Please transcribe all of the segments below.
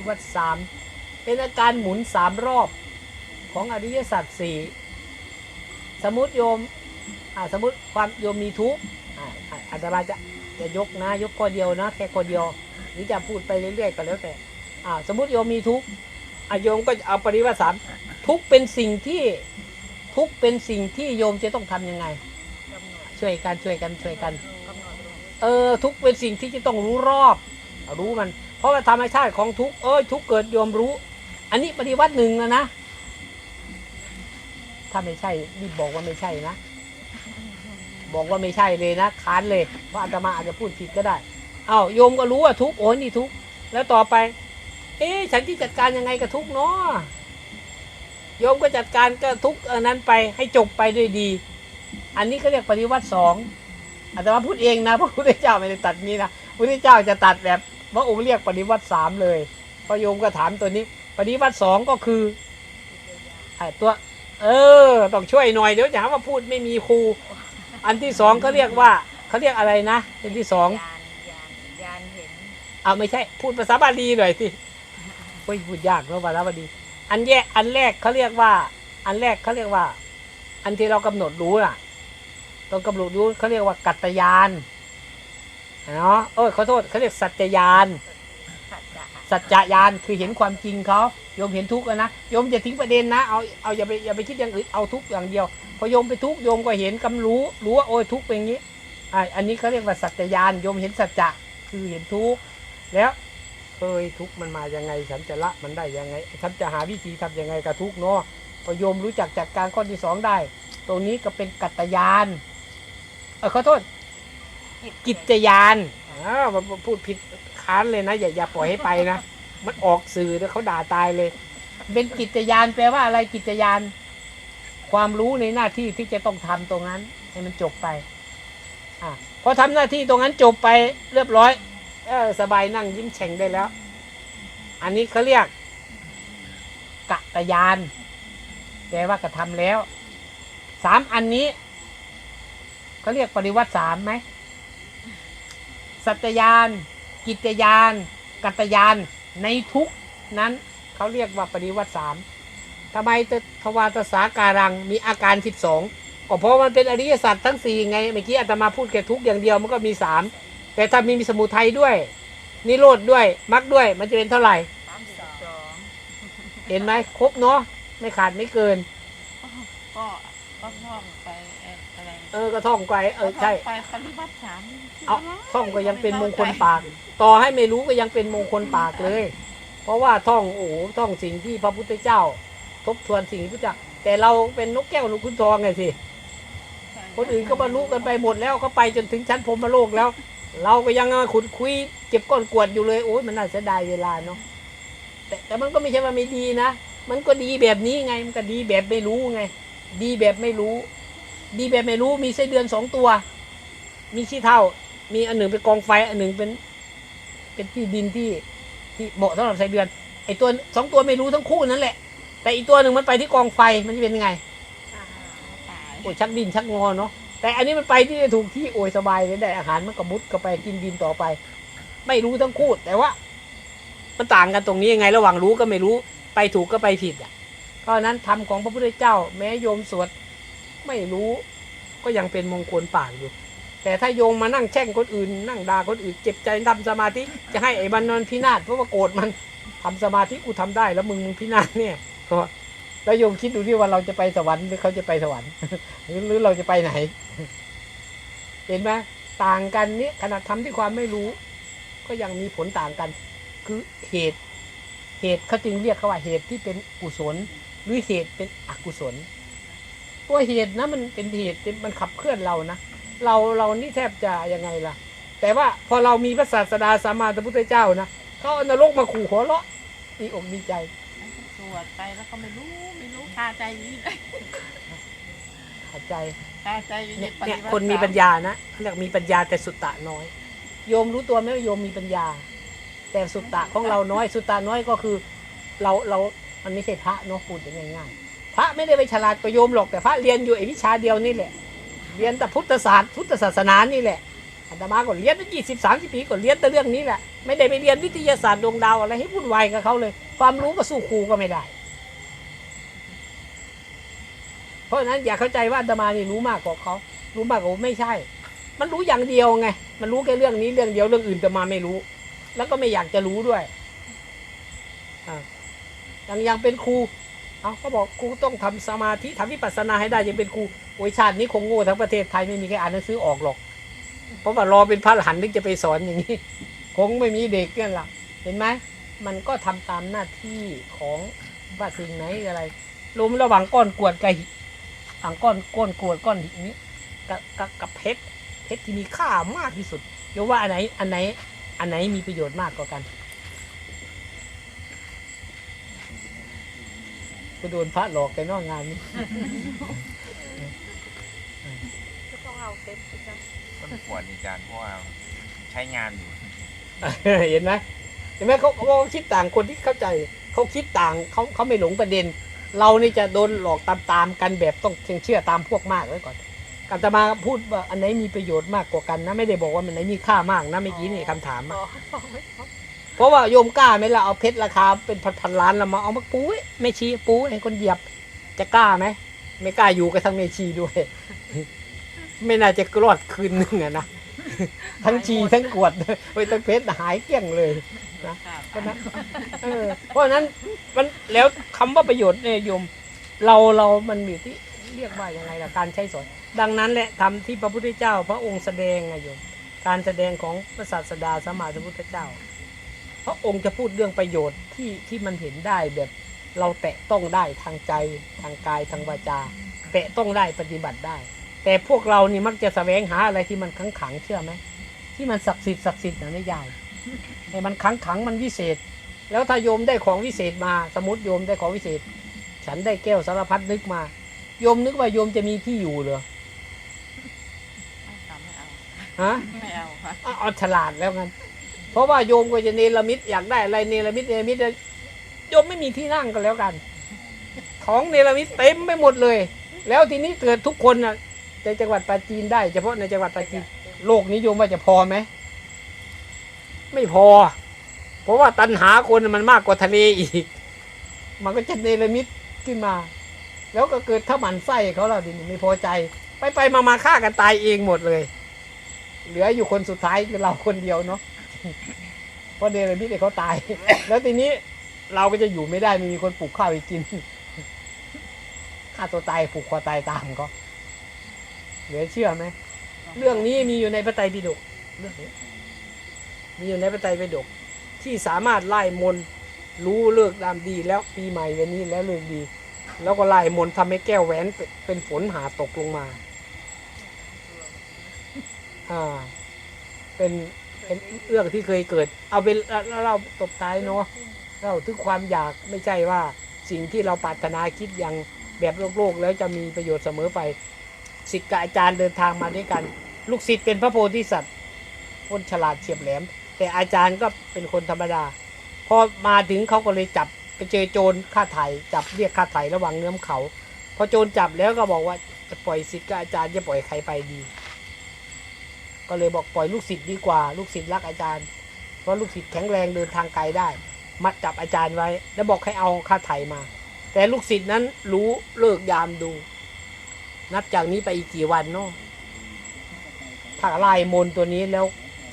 ปฏิวัติสามเป็นอาการหมุนสามรอบของอริยสัจสี่สมมติโยมสมมติความโยมมีทุกข์อ่าอ่าอาตมาจะจะยกนะยกข้อเดียวนะแค่ข้อเดียวหรือจะพูดไปเรื่อยๆก็แล้วแต่สมมติโยมมีทุกข์อะโยมก็เอาปฏิวัติสามทุกเป็นสิ่งที่ทุกเป็นสิ่งที่โยมจะต้องทำยังไง ช่วยกันช่วยกันช่วยกัน เออทุกเป็นสิ่งที่จะต้องรู้รอบ รู้มัน เพราะว่าธรรมชาติของทุกเอ้ยทุกเกิดโยมรู้ อันนี้ปฏิวัติหนึ่งแล้วนะ ถ้าไม่ใช่รีบบอกว่าไม่ใช่นะ บอกว่าไม่ใช่เลยนะค้านเลยเพราะอาตมาอาจจะพูดผิดก็ได้ เอ้าโยมก็รู้ว่าทุกโอ้ยนี่ทุกแล้วต่อไป เอ๊ะฉันที่จัดการยังไงกับทุกเนาะโยมก็จัดการก็ทุกอันนั้นไปให้จบไปด้วยดี อันนี้เขาเรียกปฏิวัติสองอาตมาพูดเองนะพระพุทธเจ้าไม่ได้ตัดนี้นะพระพุทธเจ้าจะตัดแบบ พระองค์เรียกปฏิวัติสามเลยพอโยมก็ถามตัวนี้ ปฏิวัติสองก็คือไอ้ตัว เออ ต้องช่วยหน่อยเดี๋ยวจะหาว่าพูดไม่มีครู อันที่สองเขาเรียกว่าเขาเรียกอะไรนะอันที่สองยานยานยานเห็นเอาไม่ใช่ พูดภาษาบาลีหน่อยสิโอ้ยพูดยากเนาะภาษาบาลีอันแยกอันแรกเขาเรียกว่า อันแรกเขาเรียกว่า อันที่เรากำหนดรู้น่ะเรากำหนดรู้เขาเรียกว่ากัตตยาน เนาะเออขอโทษเขาเรียกสัจจยาน สัจจะสัจจญาณคือเห็นความจริงเขาโยมเห็นทุกข์อะนะโยมอย่าทิ้งประเด็นนะเอาเอาอย่าไปอย่าไปคิดอย่างอื่นเอาทุกข์อย่างเดียวพอโยมไปทุกข์โยมก็เห็นกำรู้รู้ว่าโอ้ยทุกข์เป็นอย่างนี้อ่าอันนี้เขาเรียกว่าสัจจญาณโยมเห็นสัจจะคือเห็นทุกข์แล้วเอ้ยทุกข์มันมายังไงฉันจะละมันได้ยังไงฉันจะหาวิธีทำยังไงกับทุกข์เนาะพอโยมรู้จักจัดการข้อที่สองได้ ตรงนี้ก็เป็นกัตตยานเออขอโทษ กิจยานอ้าวมันพูดผิดค้านเลยนะ อย่าอย่าปล่อยให้ไปนะ มันออกสื่อแล้วเขาด่าตายเลย เป็นกิจยานแปลว่าอะไรกิจยาน ความรู้ในหน้าที่ที่จะต้องทำตรงนั้น ให้มันจบไปอะพอทำหน้าที่ตรงนั้นจบไปเรียบร้อยเออสบายนั่งยิ้มแฉ่งได้แล้ว อันนี้เขาเรียกกะตยานแปลว่ากระทำแล้วสามอันนี้เขาเรียกปริวัติสามไหม สัจยาน กิจยาน กัตยาน ในทุกนั้นเขาเรียกว่าปริวัติสามทำไมตทวารตสาการังมีอาการสิบสองก็เพราะมันเป็นอริยสัจทั้งสี่ไง เมื่อกี้อาตมาพูดแค่ทุกอย่างเดียวมันก็มีสามแต่ถ้ามีมีสมุทัยด้วย นิโรธด้วยมรรคด้วยมันจะเป็นเท่าไหร่สามสิบสองเห็นไหมครบเนาะไม่ขาดไม่เกินก็ก็ท่องไป เอ่ออะไรเออก็ท่องไปเออใช่ไปปริวัติสามนี่คืเอาะไรท่องก็ยังเป็นมงคลปาก ต่อให้ไม่รู้ก็ยังเป็นมงคลปากเลย เพราะว่าท่องโอ้โหท่องสิ่งที่พระพุทธเจ้า ทบทวนสิ่งที่พระเจ้าแต่เราเป็นนกแก้วนกขุนทองไงสิคนอื่นก็บรรลุกันไปหมดแล้วเขาไปจนถึงชั้นพรหมโลกแล้ว เราก็ยังมาขุดคุยเก็บก้อนกวดอยู่เลยโอ้ยมันน่าเสียดายเวลาเนาะแต่แต่มันก็ไม่ใช่ว่าไม่ดีนะ มันก็ดีแบบนี้ไง มันก็ดีแบบไม่รู้ไง ดีแบบไม่รู้ ดีแบบไม่รู้มีไส้เดือนสองตัว มีขี้เท่า มีอันหนึ่งเป็นกองไฟ อันหนึ่งเป็น เป็นที่ดินที่ที่เหมาะสำหรับไส้เดือน ไอตัวสองตัวไม่รู้ทั้งคู่นั่นแหละ แต่อีกตัวหนึ่งมันไปที่กองไฟมันจะเป็นยังไงอ่าตายโอ้ยชักดินชักงอเนาะแต่อันนี้มันไปที่ถูกที่โอ้ยสบายเลยได้อาหารมันก็มุดก็ไปกินดินต่อไป ไม่รู้ทั้งคู่แต่ว่า มันต่างกันตรงนี้ยังไง ระหว่างรู้ก็ไม่รู้ ไปถูกก็ไปผิดอะเพราะฉะนั้นธรรมของพระพุทธเจ้า แม้โยมสวด ไม่รู้ ก็ยังเป็นมงคลปากอยู่ แต่ถ้าโยมมานั่งแช่งคนอื่น นั่งด่าคนอื่นเจ็บใจทำสมาธิจะให้ไอ้บันนอนพินาศเพราะว่าโกรธมันทำสมาธิกูทำได้แล้วมึงมึงพินาศเนี่ยก็แล้วโยมคิดดูที่ว่าเราจะไปสวรรค์หรือเขาจะไปสวรรค์หรือเราจะไปไหน เห็นไหมต่างกันนี่ยขนาดทำด้วยความไม่รู้ ก็ยังมีผลต่างกัน คือเหตุ เหตุเขาจึงเรียกเขาว่าเหตุที่เป็นกุศล หรือเหตุเป็นอกุศล ตัวเหตุนะมันเป็นเหตุมันขับเคลื่อนเรานะเราเรานี่แทบจะยังไงล่ะ แต่ว่าพอเรามีพระศาสดาสัมมาสัมพุทธเจ้านะเขาเอานรกมาขู่หัวเราะดีอกดีใจสวดไปแล้วก็ไม่รู้ไม่รู้คาใจอยู่นี่เลยหายใจคาใจอยู่เนี่ยปฏิเนี่ยวัติคนมีสาปัญญานะเขาเรียกมีปัญญาแต่สุตตะน้อย โยมรู้ตัวไหมว่าโยมมีปัญญา แต่สุตตะของเราน้อย สุตตะน้อยก็คือ เราเรามันไม่ใช่พระเนาะพูดอย่างง่ายๆพ ระไม่ได้ไปฉลาดกว่าโยมหรอกแต่พระเรียนอยู่ไอวิชาเดียวนี่แหละ เรียนแต่พุทธศาสตร์พุทธศาสนานี่แหละอาตมาก็เรียนไปยี่สิบสามสิบปีก็เรียนแต่เรื่องนี้แหละไม่ได้ไปเรียนวิทยาศาสตร์ดวงดาวอะไรให้วุ่นวายกับเขาเลย ความรู้ก็สู้ครูก็ไม่ได้ เพราะฉะนั้นอย่าเข้าใจว่าอาตมานี่รู้มากกว่าเขารู้มากกว่าไม่ใช่ มันรู้อย่างเดียวไง มันรู้แค่เรื่องนี้เรื่องเดียวเรื่องอื่นอาตมาไม่รู้ แล้วก็ไม่อยากจะรู้ด้วยอ่าย่างย่างเป็นครู เอาเขาบอกครูต้องทำสมาธิทำวิปัสสนาให้ได้ยังเป็นครูโอ้ยชาตินี้คงโง่ทั้งประเทศไทยไม่มีใครอ่านหนังสือออกหรอก เพราะว่ารอเป็นพระอรหันถึงจะไปสอนอย่างนี้ คงไม่มีเด็กนั่นล่ะเห็นไหมมันก็ทำตามหน้าที่ของว่าสิ่งไหนอะไรรวมระหว่างก้อนกวดกับหิอ่างก้อนก้อนกวดก้อนหินนี้กับกับกับเพชรเพชรที่มีค่ามากที่สุดโยมว่าอันไหนอันไหนอันไหนมีประโยชน์มากกว่ากัน ก็โดนพระหลอกแต่นอกงานนี้ก็ต้องเอาเต็มที่จะต้นขวดนี่อาจารย์เพราะว่าใช้งานอยู่เห็นไหมเห็นไหมเขาเขาคิดต่างคนที่เข้าใจเขาคิดต่างเขาเขาไม่หลงประเด็น เรานี่จะโดนหลอกตามๆกันแบบต้องเชื่อตามพวกมากไว้ก่อนอาตมาพูดว่าอันไหนมีประโยชน์มากกว่ากันนะ ไม่ได้บอกว่ามันไหนมีค่ามากนะเมื่อกี้นี่คำถามอะ เพราะว่าโยมกล้าไหมล่ะเอาเพชรราคาเป็นพันๆล้านแล้วมาเอามาปูไว้ไม่ชี้ปูให้คนเหยียบ จะกล้าไหมไม่กล้าอยู่กับทั้งเมชีด้วย ไม่น่าจะรอดคืนนึงอะนะทั้งชีทั้งกวดไปทั้งเพชรหายเกลี้ยงเลยนะเพราะฉะนั้นเออเพราะฉะนั้นมันแล้วคำว่าประโยชน์เนี่ยโยม เราเรามันมีที่เรียกว่ายังไงล่ะการใช้สอนดังนั้นแหละทำที่พระพุทธเจ้า พระองค์แสดงไงโยมการแสดงของพระศาสดาสมมาสัมพุทธเจ้า พระองค์จะพูดเรื่องประโยชน์ที่ที่มันเห็นได้แบบเราแตะต้องได้ทางใจทางกายทางวาจา แตะต้องได้ปฏิบัติได้ แต่พวกเรานี่มักจะแสวงหาอะไรที่มันขังขังๆเชื่อไหมที่มันศักดิ์สิทธิ์ศักดิ์สิทธิ์นะไม่ยายให้มันขังขังๆมันวิเศษ แล้วถ้าโยมได้ของวิเศษมาสมมติโยมได้ของวิเศษ ฉันได้แก้วสารพัดนึกมา โยมนึกว่าโยมจะมีที่อยู่เหรอไม่เอาฮะไม่เอาค่ะเอาเอาฉลาดแล้วกัน เพราะว่าโยมก็จะเนรมิตอยากได้อะไรเนรมิตเนรมิตโยมไม่มีที่นั่งกันแล้วกัน ของเนรมิตเต็มไปหมดเลย แล้วทีนี้เกิดทุกคนนะในจังหวัดปราจีนได้เฉพาะในจังหวัดปราจีนโลกนี้โยมว่าจะพอไหมไม่พอ เพราะว่าตันหาคนมันมากกว่าทะเลอีก มันก็จะเนรมิตขึ้นมา แล้วก็เกิดถ้ามันไส้เขาเราทีนี้ไม่พอใจ ไปไปมามาฆ่ากันตายเองหมดเลย เหลืออยู่คนสุดท้ายคือเราคนเดียวเนาะ เพราะเดรมิตเนี่ยเขาตาย แล้วทีนี้เราก็จะอยู่ไม่ได้ไม่มีคนปลูกข้าวให้กินฆ่าตัวตายผูกคอตายตามก็เหลือเชื่อไหมเรื่องนี้มีอยู่ในพระไตรปิฎกเรื่องนี้มีอยู่ในพระไตรปิฎกที่สามารถไล่มนรู้เลิกดามดีแล้วปีใหม่วันนี้แล้วเลิกดี แล้วก็ไล่มนต์ทำให้แก้วแหวนเป็นฝนหาตกลงมา อ่า เป็น เรื่องที่เคยเกิด เอาเป็นเราเราตบท้ายเนาะเราถึงความอยากไม่ใช่ว่าสิ่งที่เราปรารถนาคิดอย่างแบบโลกโลกๆแล้วจะมีประโยชน์เสมอไปศิษย์กับอาจารย์เดินทางมาด้วยกัน ลูกศิษย์เป็นพระโพธิสัตว์คนฉลาดเฉียบแหลม แต่อาจารย์ก็เป็นคนธรรมดาพอมาถึงเขาก็เลยจับไปเจอโจรฆ่าไถ่จับเรียกฆ่าไถ่ระหว่างเงื้อมเขา พอโจรจับแล้วก็บอกว่าจะปล่อยศิษย์กับอาจารย์จะปล่อยใครไปดี ก็เลยบอกปล่อยลูกศิษย์ดีกว่า ลูกศิษย์รักอาจารย์ เพราะลูกศิษย์แข็งแรงเดินทางไกลได้ มัดจับอาจารย์ไว้ แล้วบอกให้เอาค่าไถ่มา แต่ลูกศิษย์นั้นรู้เลิกยามดู นับจากนี้ไปอีกกี่วันเนาะถ้าไล่มนต์ตัวนี้แล้ว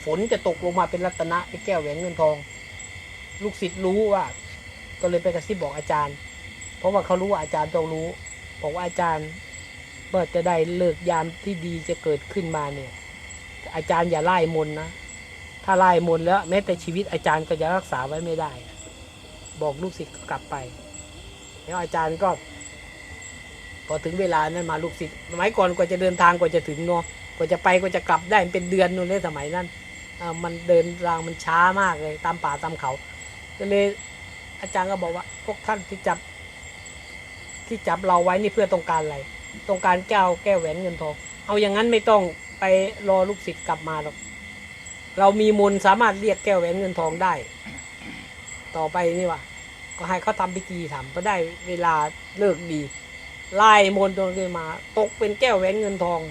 ฝนจะตกลงมาเป็นรัตนะเป็นแก้วแหวนเงินทอง ลูกศิษย์รู้ว่า ก็เลยไปกระซิบบอกอาจารย์ เพราะว่าเขารู้ว่าอาจารย์ต้องรู้ บอกว่าอาจารย์เมื่อจะได้เลิกยามที่ดีจะเกิดขึ้นมาเนี่ย อาจารย์อย่าไล่มนนะ ถ้าไล่มนแล้วแม้แต่ชีวิตอาจารย์ก็จะรักษาไว้ไม่ได้ บอกลูกศิษย์ก็กลับไป แล้วอาจารย์ก็ พอถึงเวลานั้นมาลูกศิษย์สมัยก่อนกว่าจะเดินทางกว่าจะถึงเนาะกว่าจะไปกว่าจะกลับได้เป็นเดือนนู่นเลยสมัยนั้นอ่ามันเดินทางมันช้ามากเลย ตามป่าตามเขาก็เลยอาจารย์ก็บอกว่า พวกท่านที่จับ ที่จับเราไว้นี่เพื่อต้องการอะไร ต้องการแก้วแก้วแหวนเงินทอง เอาอย่างนั้นไม่ต้อง ไปรอลูกศิษย์กลับมาหรอก เรามีมนสามารถเรียกแก้วแหวนเงินทองได้ ต่อไปนี่วะก็ให้เขาทำพิธีทำก็ได้เวลาเลิกดีไล่มนต์ตัวนี้มา ตกเป็นแก้วแหวนเงินทอง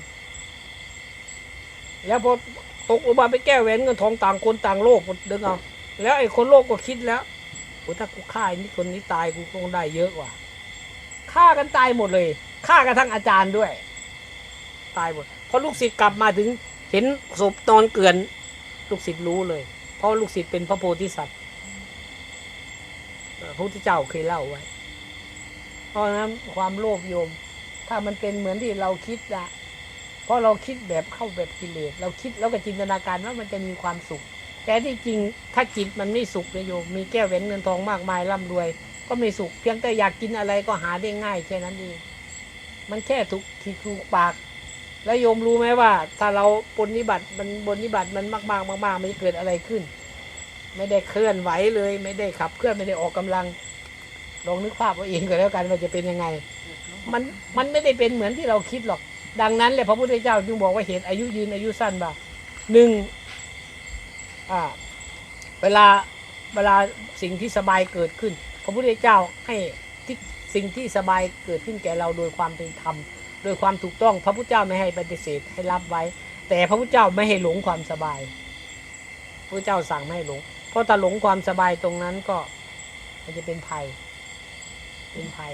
แล้วพอตกลงมาไปแก้วแหวนเงินทองต่างคนต่างโลภหมดดึงเอาแล้วไอ้คนโลภก็คิดแล้วโอ้ถ้ากูฆ่าไอ้นี่คนนี้ตายกูคงได้เยอะกว่าฆ่ากันตายหมดเลยฆ่ากันทั้งอาจารย์ด้วย ตายหมด อลูกศิษย์กลับมาถึงเห็นศพนอนเกลื่อน ลูกศิษย์รู้เลย เพราะลูกศิษย์เป็นพระโพธิสัตว์พระพุทธเจ้าเคยเล่าไว้ เพราะนั้นความโลภโยม ถ้ามันเป็นเหมือนที่เราคิดนะเพราะเราคิดแบบเข้าแบบกิเลสเราคิดแล้วก็จินตนาการว่ามันจะมีความสุข แต่ที่จริงถ้าจิตมันไม่สุขเลยโยม มีแก้วแหวนเงินทองมากมายร่ำรวย ก็ไม่สุข เพียงแต่อยากกินอะไรก็หาได้ง่ายแค่นั้นเองมันแค่ถูกที่ถูกปาก แล้วโยมรู้ไหมว่า ถ้าเราปฏิบัติมันบนนิบัติมันมากๆมากๆมันจะเกิดอะไรขึ้น ไม่ได้เคลื่อนไหวเลย ไม่ได้ขับเคลื่อนไม่ได้ออกกำลังลองนึกภาพเอาเองก็แล้วกันว่าจะเป็นยังไง มันมันไม่ได้เป็นเหมือนที่เราคิดหรอก ดังนั้นแหละพระพุทธเจ้าจึงบอกว่าเหตุอายุยืนอายุสั้นบ่าหนึ่งอ่าเวลาเวลาสิ่งที่สบายเกิดขึ้น พระพุทธเจ้าให้ที่สิ่งที่สบายเกิดขึ้นแก่เราโดยความเป็นธรรม โดยความถูกต้องพระพุทธเจ้าไม่ให้ปฏิเสธให้รับไว้ แต่พระพุทธเจ้าไม่ให้หลงความสบายพระพุทธเจ้าสั่งไม่ให้หลง เพราะถ้าหลงความสบายตรงนั้นก็มันจะเป็นภัย เป็นภัย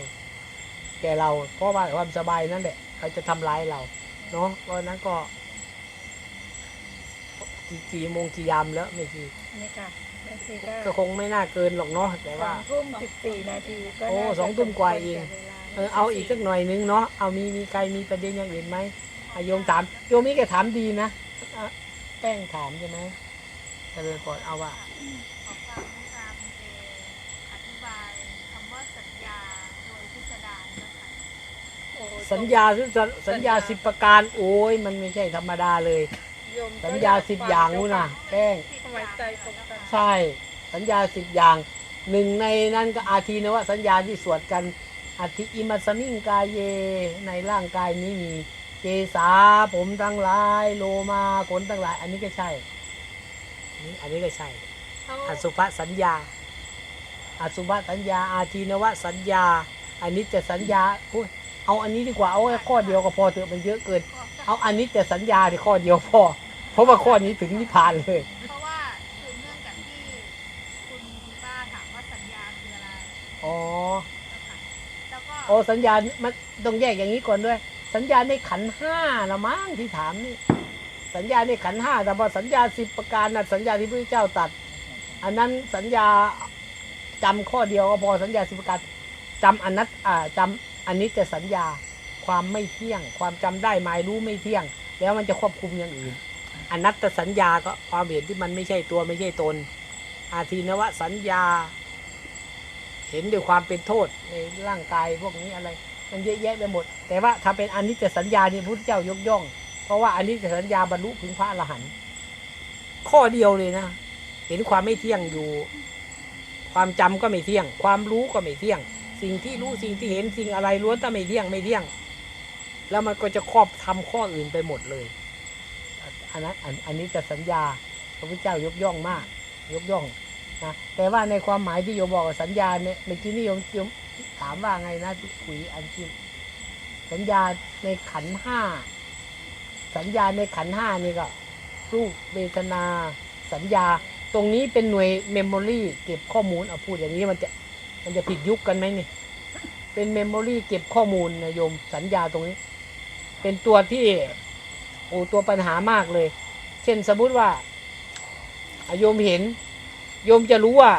แก่เรา เพราะว่าความสบายนั่นแหละเขาจะทำร้ายเรา เนาะเพราะฉะนั้นก็กี่กี่โมงกี่ยามแล้วไม่กี่นี่ค่ะแม่ซีก็ก็คงไม่น่าเกินหรอกเนาะแต่สอว่างทุ่มสิบสี่นาทีก็โอ้น่าจะสองทุ่มกว่าเอง สมควรแก่วลเออเอาอีกสักหน่อยนึงเนาะเอามีมีใครมีประเด็นอย่างอื่นไหมอะโยมถามโยมนี่แกถามดีนะอะแป้งถามใช่ไหมเจริญพรเอาว่าขอความเมตตาคุณเจอธิบายคำว่าสัญญาโดยพิสดารเจ้าค่ะโอ้สัญญาสัญสัญญาสิบประการ โอ้ยมันไม่ใช่ธรรมดาเลยโยมก็สัญญาสิบอย่างนู้นนะแป้งทำไมใจตรงกันใช่ สัญญาสิบอย่างหนึ่งในนั้นก็อาทีนะว่าสัญญาที่สวดกัน อธิอิมัสมิงกายเย ในร่างกายนี้มีเกสาผมทั้งหลาย โลมาขนทั้งหลาย อันนี้ก็ใช่อันนี้อันนี้ก็ใช่ อสุภสัญญา อสุภสัญญา อาทีนวสัญญา อันนี้จะสัญญาอุ๊ยเอาอันนี้ดีกว่า เอาแค่ข้อเดียวก็พอเถอะมันเยอะเกิน เอาอันนี้จะสัญญาที่ข้อเดียวพอ เพราะว่าข้อนี้ถึงนิพพานเลย เพราะว่าสืบเนื่องจากที่คุณคุณป้าถามว่าสัญญาคืออะไร อ๋อ เจ้าค่ะแล้วก็ โอ้สัญญาณมันต้องแยกอย่างนี้ก่อนด้วย สัญญาณในขันห้าละมั้งที่ถามนี่ สัญญาณในขันห้าแต่พอสัญญาสิบประการนะสัญญาที่พระเจ้าตัด อันนั้นสัญญาจำข้อเดียวก็พอสัญญาสิบประการจำอันนัตอ่าจำอันนี้จะสัญญาความไม่เที่ยง ความจำได้หมายรู้ไม่เที่ยง แล้วมันจะควบคุมอย่างอื่นอนัตตสัญญาก็ความเห็นที่มันไม่ใช่ตัวไม่ใช่ตน อาทีนวสัญญา เห็นด้วยความเป็นโทษในร่างกายพวกนี้อะไร มันเยอะแยะไปหมด แต่ว่าถ้าเป็นอันิจจสัญญาเนี่พระพุทธเจ้ายกย่อง เพราะว่าอันิจจสัญญาบรรลุถึงพระอรหันต์ข้อเดียวเลยนะ เห็นความไม่เที่ยงอยู่ ความจำก็ไม่เที่ยง ความรู้ก็ไม่เที่ยง สิ่งที่รู้สิ่งที่เห็นสิ่งอะไรล้วนแต่ไม่เที่ยงไม่เที่ยง แล้วมันก็จะครอบทำข้ออื่นไปหมดเลยอันนั้นอันนี้จะสัญญาพระพุทธเจ้ายกย่องมาก ยกย่อง นะแต่ว่าในความหมายที่โยมบอกสัญญาเนี่ยเมื่อกี้นี่โยมโยมถามว่าไงนะที่คุยอันที่สัญญาในขันห้าสัญญาในขันห้านี่ก็รูปเวทนาสัญญาตรงนี้เป็นหน่วยเมมโมรีเก็บข้อมูลเอาพูดอย่างนี้มันจะมันจะผิดยุคกันไหมนี่ เป็นเมมโมรีเก็บข้อมูลนะโยมสัญญาตรงนี้ เป็นตัวที่โอ้ตัวปัญหามากเลย เช่นสมมติว่าโยมเห็น โยมจะรู้ว่า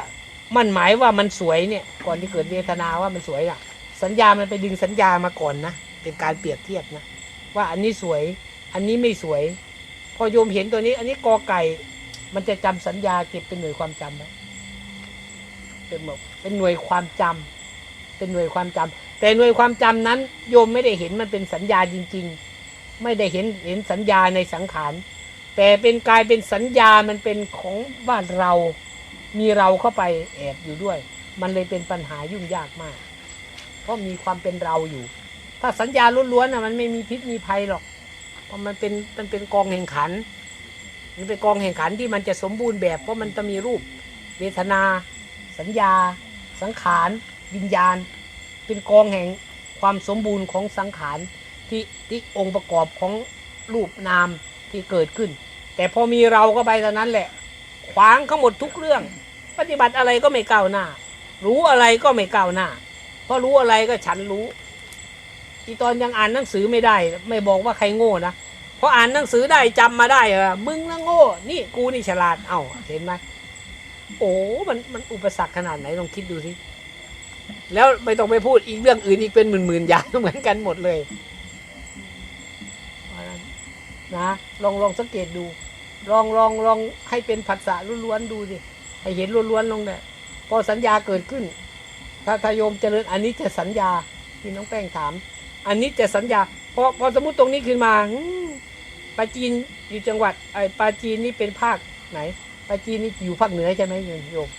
มันหมายว่ามันสวยเนี่ย ก่อนที่เกิดเวทนาว่ามันสวยอะ สัญญามันไปดึงสัญญามาก่อนนะเป็นการเปรียบเทียบนะว่าอันนี้สวย อันนี้ไม่สวย พอโยมเห็นตัวนี้ อันนี้กอไก่ มันจะจำสัญญาเก็บเป็นหน่วยความจำไว้เป็นแบบเป็นหน่วยความจำเป็นหน่วยความจำแต่หน่วยความจำนั้น โยมไม่ได้เห็นมันเป็นสัญญาจริง ๆ ไม่ได้เห็นเห็นสัญญาในสังขารแต่เป็นกายเป็นสัญญามันเป็นของบ้านเรา มีเราเข้าไปแอบอยู่ด้วย มันเลยเป็นปัญหายุ่งยากมาก เพราะมีความเป็นเราอยู่ ถ้าสัญญาล้วนๆนะมันไม่มีพิษมีภัยหรอก เพราะมันเป็นมันเป็นกองแห่งขัน มันเป็นกองแห่งขันที่มันจะสมบูรณ์แบบ เพราะมันจะมีรูป เวทนา สัญญา สังขาร วิญญาณ เป็นกองแห่งความสมบูรณ์ของสังขารที่ที่องค์ประกอบของรูปนามที่เกิดขึ้น แต่พอมีเราก็ไปเท่านั้นแหละ ขวางเขาหมดทุกเรื่อง ปฏิบัติอะไรก็ไม่ก้าวหน้า รู้อะไรก็ไม่ก้าวหน้า เพราะรู้อะไรก็ฉันรู้ ที่ตอนยังอ่านหนังสือไม่ได้ ไม่บอกว่าใครโง่นะเพราะอ่านหนังสือได้จำมาได้เออมึงนะโง่ นี่กูนี่ฉลาด เอ้าเห็นไหมโอ้มันมันอุปสรรคขนาดไหนลองคิดดูสิแล้วไม่ต้องไปพูดอีกเรื่องอื่นอีกเป็นหมื่นๆอย่างเหมือนกันหมดเลยเพราะฉะนั้นนะลองลองสังเกตดู ลองลองลองให้เป็นผัสสะล้วนๆดูสิ ให้เห็นล้วนๆลงเนี่ยพอสัญญาเกิดขึ้น ถ้าทายมเจริญอันนี้จะสัญญาที่น้องแป้งถาม อันนี้จะสัญญาพอพอสมมติตรงนี้ขึ้นมาปาจีนอยู่จังหวัดไอ้ปาจีนนี่เป็นภาคไหนปาจีนนี่อยู่ภาคเหนือใช่ไหมโยม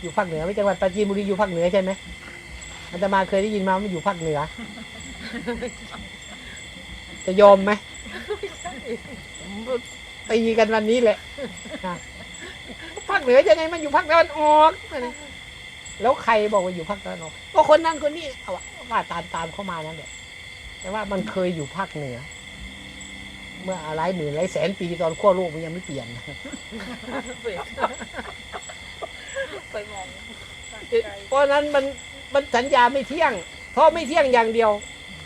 อยู่ภาคเหนือไม่จังหวัดปาจีนบุรีอยู่ภาคเหนือใช่ไหมอาตมาเคยได้ยินมาว่ามันอยู่ภาคเหนือ จะยอมไหมตีกันวันนี้แหละ เหนือยังไงมันอยู่ภาคตะวันออกแล้วใครบอกว่าอยู่ภาคตะวันออกก็คนนั้นคนนี้เอาว่าตามตามเข้ามานั่นแหละแต่ว่ามันเคยอยู่ภาคเหนือ เมื่อหลายหมื่นหลายแสนปีตอนขั้วโลกมันยังไม่เปลี่ยนไปมองเพราะฉะนั้นมันมันสัญญาไม่เที่ยง เพราะไม่เที่ยงอย่างเดียว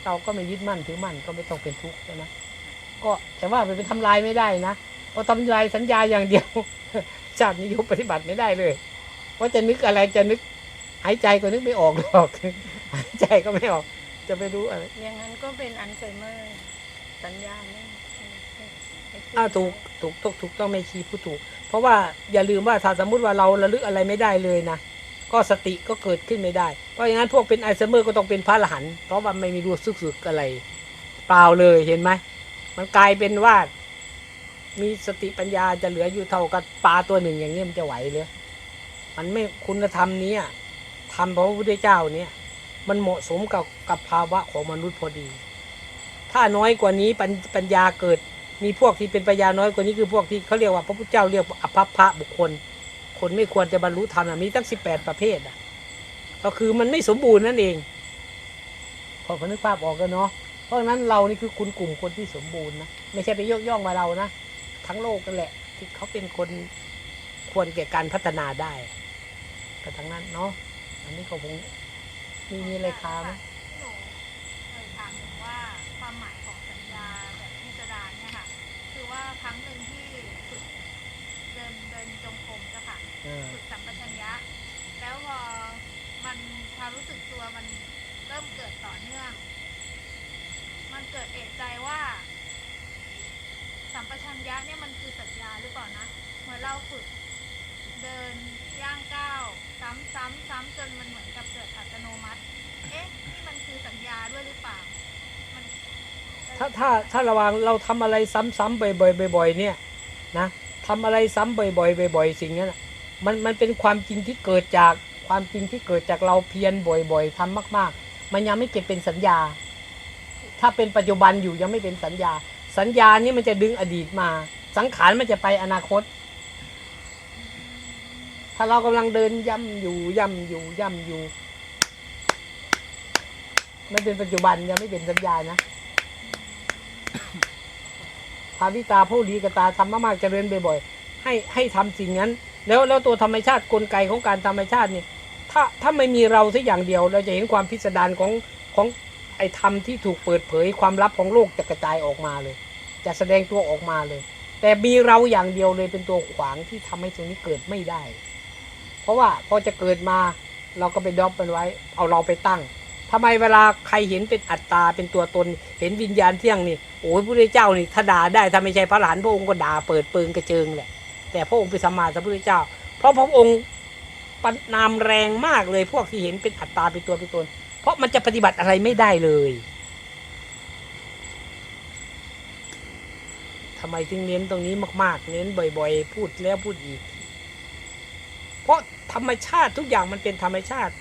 เราก็ไม่ยึดมั่นถือมั่นก็ไม่ต้องเป็นทุกข์ใช่ไหมก็แต่ว่ามันไปทำลายไม่ได้นะเพราะทำลายสัญญาอย่างเดียว ชาตินิยมปฏิบัติไม่ได้เลยเพราะจะนึกอะไรจะนึกหายใจก็นึกไม่ออกหรอกหายใจก็ไม่ออก จะไปรู้อะไรอย่างนั้นก็เป็นอัลไซเมอร์ สัญญาไม่ไม่ไม่ไม่ขึ้นอ่าถูกถูกถูกถูกต้องไม่ชี้ผู้ถูก เพราะว่าอย่าลืมว่าถ้าสมมุติว่าเราระลึกอะไรไม่ได้เลยนะก็สติก็เกิดขึ้นไม่ได้ เพราะอย่างนั้นพวกเป็นไอลไซเมอร์ก็ต้องเป็นพระอรหันต์เพราะว่าไม่มีรู้สึกสึกอะไร เปล่าเลยเห็นไหมมันกลายเป็นว่า มีสติปัญญาจะเหลืออยู่เท่ากับปลาตัวหนึ่งอย่างนี้มันจะไหวเลยมันไม่คุณธรรมนี้ทำพระพุทธเจ้าเนี่ยมันเหมาะสมกับกับภาวะของมนุษย์พอดี ถ้าน้อยกว่านี้ปัญปญญาเกิด มีพวกที่เป็นปัญญาน้อยกว่านี้คือพวกที่เขาเรียกว่าพระพุทธเจ้าเรียกอภัพพระบุคคล คนไม่ควรจะบรรลุธรรมมีตั้งสิบแปดประเภทอะ ก็คือมันไม่สมบูรณ์นั่นเอง พอเขานึกภาพออกกันเนาะ เพราะฉะนั้นเรานี่คือคุณกลุ่มคนที่สมบูรณ์นะ ไม่ใช่ไปยกย่องมาเรานะ ทั้งโลกกันแหละ ที่เขาเป็นคนควรแก่การพัฒนาได้ก็ทั้งนั้นเนาะอันนี้ก็คงมีมีอะไรค้างไหม ที่หนูเคยถามถึงว่าความหมายของสัญญาแบบพิสดารเนี่ยค่ะ คือว่าครั้งหนึ่งที่ฝึกเดินเดินจงกรมเจ้าค่ะ เออ ฝึกสัมปชัญญะ แล้วพอมันความรู้สึกตัวมันเริ่มเกิดต่อเนื่อง มันเกิดเอะใจว่า สัมปชัญญะเนี่ยมันคือสัญญาหรือเปล่านะ เหมือนเราฝึกเดินย่างก้าวซ้ำซ้ำซ้ำจนมันเหมือนกับเกิดอัตโนมัติ เอ๊ะนี่มันคือสัญญาด้วยหรือเปล่า มันถ้าถ้าถ้าระวังเราทำอะไรซ้ำๆบ่อยๆบ่อยๆเนี่ยนะทำอะไรซ้ำบ่อยๆบ่อยๆสิ่งนั้นะมันมันเป็นความจริงที่เกิดจากความจริงที่เกิดจากเราเพียรบ่อยๆทำมาก ๆ มันยังไม่เก็บเป็นสัญญา ถ้าเป็นปัจจุบันอยู่ยังไม่เป็นสัญญา สัญญานี่มันจะดึงอดีตมา สังขารมันจะไปอนาคต ถ้าเรากำลังเดินย่ำอยู่ย่ำอยู่ย่ำอยู่ มันเป็นปัจจุบันยังไม่เป็นสัญญานะภาวิตาผู้ดีกตาทำมากๆเจริญบ่อยๆให้ให้ทำสิ่งนั้น แล้วแล้วตัวธรรมชาติกลไกของการธรรมชาติเนี่ยถ้าถ้าไม่มีเราสักอย่างเดียว เราจะเห็นความพิสดารของของไอ้ธรรมที่ถูกเปิดเผยความลับของโลกจะกระจายออกมาเลย จะแสดงตัวออกมาเลย แต่มีเราอย่างเดียวเลยเป็นตัวขวางที่ทำให้ตรงนี้เกิดไม่ได้ เพราะว่าพอจะเกิดมาเราก็ไปดรอปมันไว้ เอาเราไปตั้งทำไมเวลาใครเห็นเป็นอัตตาเป็นตัวตน เห็นวิญญาณเที่ยงนี่โอ้ยพระเจ้านี่ถ้าด่าได้ถ้าไม่ใช่พระหลานพระองค์ก็ด่าเปิดเปิงกระเจิงแหละ แต่พระองค์เป็นสัมมาสัมพุทธเจ้า เพราะพระองค์ประนามแรงมากเลยพวกที่เห็นเป็นอัตตาเป็นตัวเป็นตน เพราะมันจะปฏิบัติอะไรไม่ได้เลย ทำไมถึงเน้นตรงนี้มากๆ เน้นบ่อยๆ พูดแล้วพูดอีก เพราะธรรมชาติทุกอย่างมันเป็นธรรมชาติ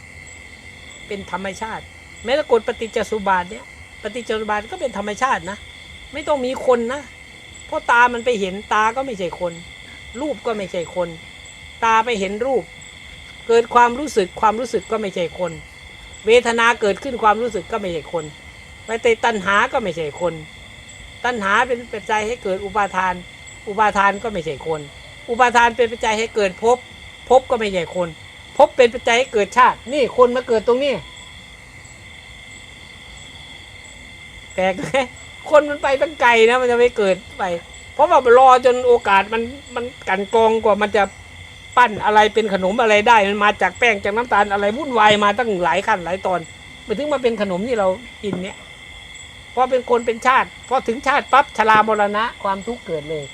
เป็นธรรมชาติ แม้แต่กฎปฏิจจสุบาทเนี่ย ปฏิจจสุบาทก็เป็นธรรมชาตินะ ไม่ต้องมีคนนะ เพราะตามันไปเห็นตาก็ไม่ใช่คน รูปก็ไม่ใช่คน ตาไปเห็นรูป เกิดความรู้สึกความรู้สึกก็ไม่ใช่คน เวทนาเกิดขึ้นความรู้สึกก็ไม่ใช่คน ไปแต่ตัณหาก็ไม่ใช่คน ตัณหาเป็นปัจจัยให้เกิดอุปาทาน อุปาทานก็ไม่ใช่คน อุปาทานเป็นปัจจัยให้เกิดภพภพก็ไม่ใช่คนภพเป็นปัจจัยให้เกิดชาติ นี่คนมาเกิดตรงนี้แปลกไหมคนมันไปตั้งไกลนะมันจะไม่เกิดไป เพราะว่ารอจนโอกาสมันมันกันกรองกว่ามันจะปั้นอะไรเป็นขนมอะไรได้มันมาจากแป้งจากน้ำตาลอะไรวุ่นวายมาตั้งหลายขั้นหลายตอนมาถึงมาเป็นขนมที่เรากินเนี่ย พอเป็นคนเป็นชาติ พอถึงชาติปั๊บชรามรณะความทุกข์เกิดเลย